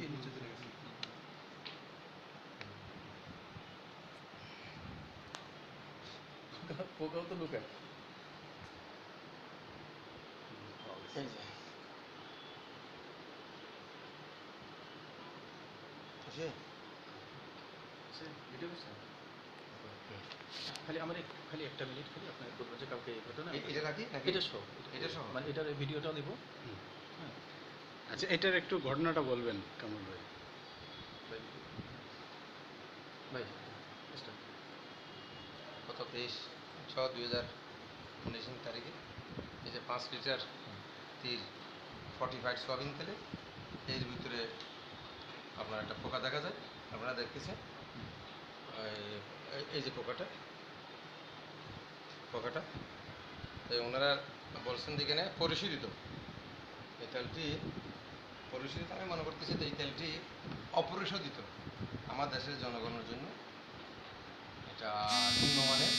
যে নিচে চলে গেছে পোকাও তো লুকায় খালি আমার খালি একটা মিনিট খালি আপনাকে কালকে ঘটনা এটা রাখি এটা সহ এটা সহ মানে এটার ভিডিওটাও দেবো আচ্ছা এটার একটু ঘটনাটা বলবেন কামল ভাই। ভাই গত তেইশ ছ দুই হাজার উনিশ তারিখে এই যে পাঁচ লিটার তিল ফর্টিফাইড সয়াবিন তেলে, এর ভিতরে আপনার একটা পোকা দেখা যায়, আপনারা দেখতেছেন। এই যে পোকাটা পোকাটা তো ওনারা বলছেন যে এখানে পরিশোধিত। এই তেলটি পরিশোধিত আমি মনে করতেছি যে এই তেলটি অপরিশোধিত আমার দেশের জনগণের জন্য। এটা নিম্নমানের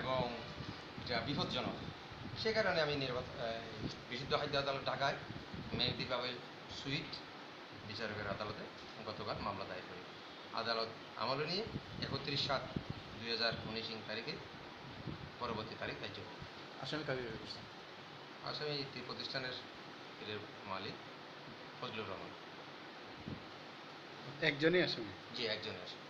এবং এটা বিপজ্জনক সে কারণে আমি নির্বাচন বিশুদ্ধ খাদ্য আদালত ঢাকায় মেহেদি পাবেল সুইট বিচারকের আদালতে গতকাল মামলা দায়ের করি। আদালত আমলে নিয়ে একত্রিশ সাত দুই হাজার উনিশ তারিখে পরবর্তী তারিখ ধার্য আসামি করছেন? আসামি প্রতিষ্ঠানের মালিক। ফজলুর রহমান একজনই আসামি জি একজনই আসে